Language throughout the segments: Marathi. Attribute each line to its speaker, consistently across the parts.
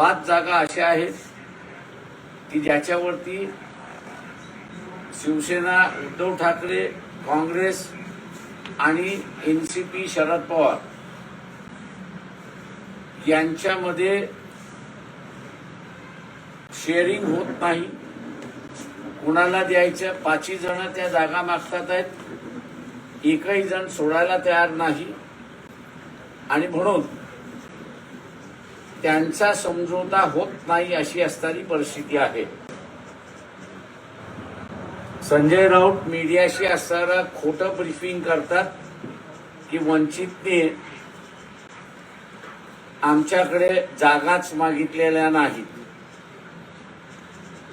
Speaker 1: पाच जागा अशा आहेत की ज्याच्यावरती शिवसेना उद्धव ठाकरे काँग्रेस आणि N C P Sharad Pawar यांच्यामध्ये शेअरिंग होत नाही. कुणाला द्यायच्या पाचही जण त्या जागा मागतात आहेत. एकही जण सोडायला तयार नाही. आणि म्हणून त्यांचा समझोता होत नाही अशी असणारी परिस्थिती आहे. संजय राऊत मीडियाशी असणारा खोटं ब्रीफिंग करतात की वंचितने आमच्याकडे जागाच मागितलेल्या नाहीत.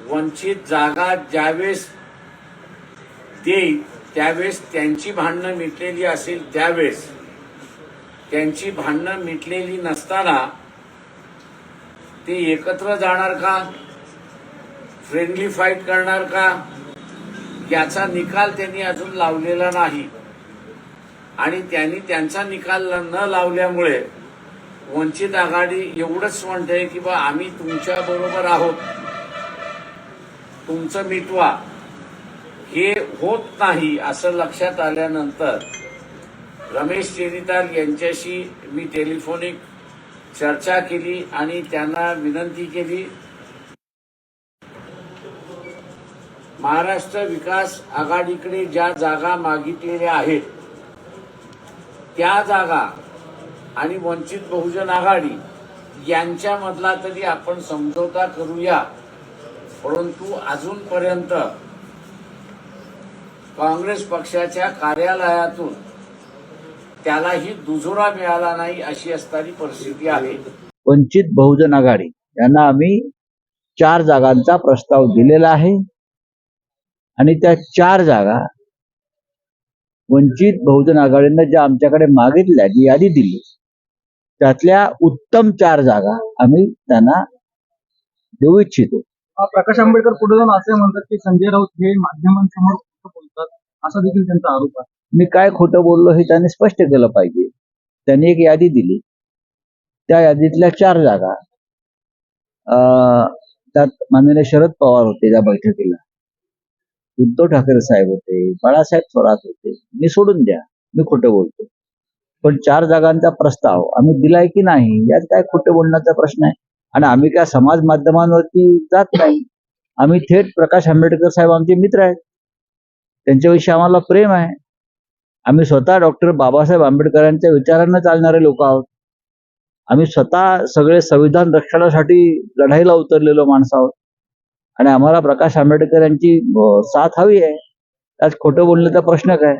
Speaker 1: वंचित जागा ज्यावेळेस देईल त्यावेळेस त्यांची भांडणं मिटलेली असेल त्यावेळेस त्यांची भांडणं मिटलेली नसताना ते एकत्र जाणार का? फ्रेंडली फाईट करणार का? याचा निकाल त्यांनी अजून लावलेला नाही. आणि त्यांनी त्यांचा निकाल न लावल्यामुळे वंचित आघाडी एवढंच म्हणते की बा आम्ही तुमच्या बरोबर आहोत. तुमचं मिटवा. हे होत नाही असं लक्षात आल्यानंतर रमेश चेरिताल यांच्याशी मी टेलिफोनिक चर्चा केली आणि त्यांना विनंती केली. महाराष्ट्र विकास आघाडीकडे ज्या जागा मागितलेल्या आहेत त्या जागा आणि वंचित बहुजन आघाडी यांच्यामधला तरी आपण समझोता करूया. परंतु अजूनपर्यंत काँग्रेस पक्षाच्या कार्यालयातून त्यालाही दुजोरा मिळाला नाही अशी असणारी परिस्थिती आहे.
Speaker 2: वंचित बहुजन आघाडी यांना आम्ही चार जागांचा प्रस्ताव दिलेला आहे. आणि त्या चार जागा वंचित बहुजन आघाडीनं ज्या आमच्याकडे मागितल्या जी यादी दिली त्यातल्या उत्तम चार जागा आम्ही त्यांना देऊ इच्छितो.
Speaker 3: प्रकाश आंबेडकर पुढे जाऊन असे म्हणतात की संजय राऊत हे माध्यमांसमोर बोलतात असा देखील त्यांचा आरोप आहे.
Speaker 2: मी काय खोटं बोललो हे त्यांनी स्पष्ट केलं पाहिजे. त्यांनी एक यादी दिली. त्या यादीतल्या चार जागा अं, त्यात माननीय शरद पवार होते त्या बैठकीला. उद्धव ठाकरे साहेब होते बाळासाहेब थोरात होते. मी सोडून द्या मी खोटं बोलतो. पण चार जागांचा प्रस्ताव आम्ही दिलाय की नाही यात काय खोटं बोलण्याचा प्रश्न आहे? आणि आम्ही काय समाज माध्यमांवरती जात नाही? आम्ही थेट प्रकाश आंबेडकर साहेब आमचे मित्र आहेत. त्यांच्याविषयी आम्हाला प्रेम आहे. आम्ही स्वतः डॉक्टर बाबासाहेब आंबेडकरांच्या विचारांना चालणारे लोक आहोत. आम्ही स्वतः सगळे संविधान रक्षणासाठी लढाईला उतरलेलो माणसं आहोत. आणि आम्हाला प्रकाश आंबेडकर यांची साथ हवी आहे. त्यात खोटं बोलण्याचा प्रश्न काय?